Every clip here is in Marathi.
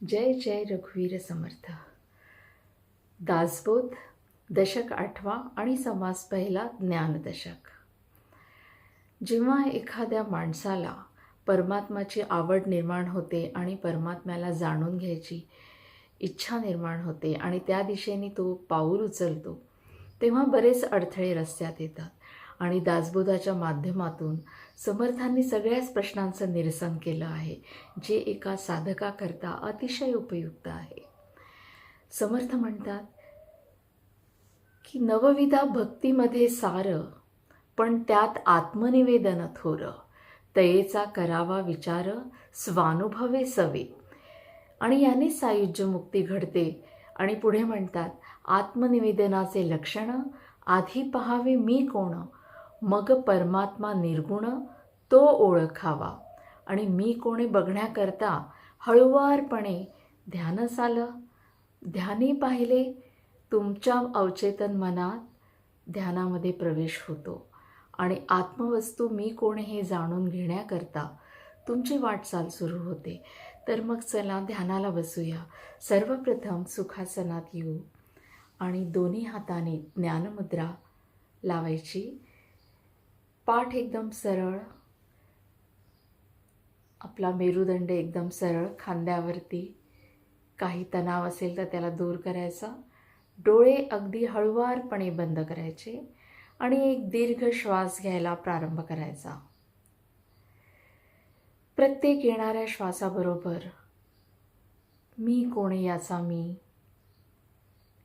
जय जय रघुवीर समर्थ. दासबोध दशक आठवा आणि समास पहिला ज्ञानदशक जेव्हा एखाद्या माणसाला परमात्माची आवड निर्माण होते आणि परमात्म्याला जाणून घ्यायची इच्छा निर्माण होते आणि त्या दिशेने तो पाऊल उचलतो तेव्हा बरेच अडथळे रस्त्यात येतात. आणि दासबोधाच्या माध्यमातून समर्थांनी सगळ्याच प्रश्नांचं निरसन केलं आहे जे एका साधकाकरता अतिशय उपयुक्त आहे. समर्थ म्हणतात की नवविधा भक्तीमध्ये सार पण त्यात आत्मनिवेदन थोर. तयेचा करावा विचार स्वानुभवे सवे. आणि याने सायुज्य मुक्ती घडते आणि पुढे म्हणतात आत्मनिवेदनाचे लक्षण आधी पहावे मी कोण मग परमात्मा निर्गुण तो ओळखावा. आणि मी कोणी बघण्याकरता हळुवारपणे ध्यानच आलं ध्यानी पाहिले तुमच्या अवचेतन मनात ध्यानामध्ये प्रवेश होतो. आणि आत्मवस्तू मी कोण हे जाणून घेण्याकरता तुमची वाटचाल सुरू होते. तर मग चला ध्यानाला बसूया. सर्वप्रथम सुखासनात येऊ. आणि दोन्ही हाताने ज्ञानमुद्रा लावायची. पाठ एकदम सरळ आपला मेरुदंड एकदम सरळ खांद्यावरती काही तणाव असेल तर त्याला दूर करायचा. डोळे अगदी हळुवारपणे बंद करायचे आणि एक दीर्घ श्वास घ्यायला प्रारंभ करायचा. प्रत्येक येणाऱ्या श्वासाबरोबर मी कोणी याचा मी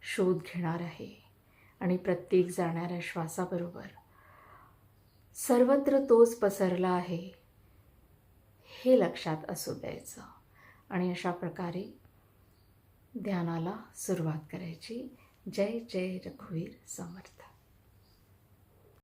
शोध घेणार आहे आणि प्रत्येक जाणाऱ्या श्वासाबरोबर सर्वत्र तोच पसरला आहे. हे लक्षात असू द्यायचं. आणि अशा प्रकारे ध्यानाला सुरुवात करायची. जय जय रघुवीर समर्थ.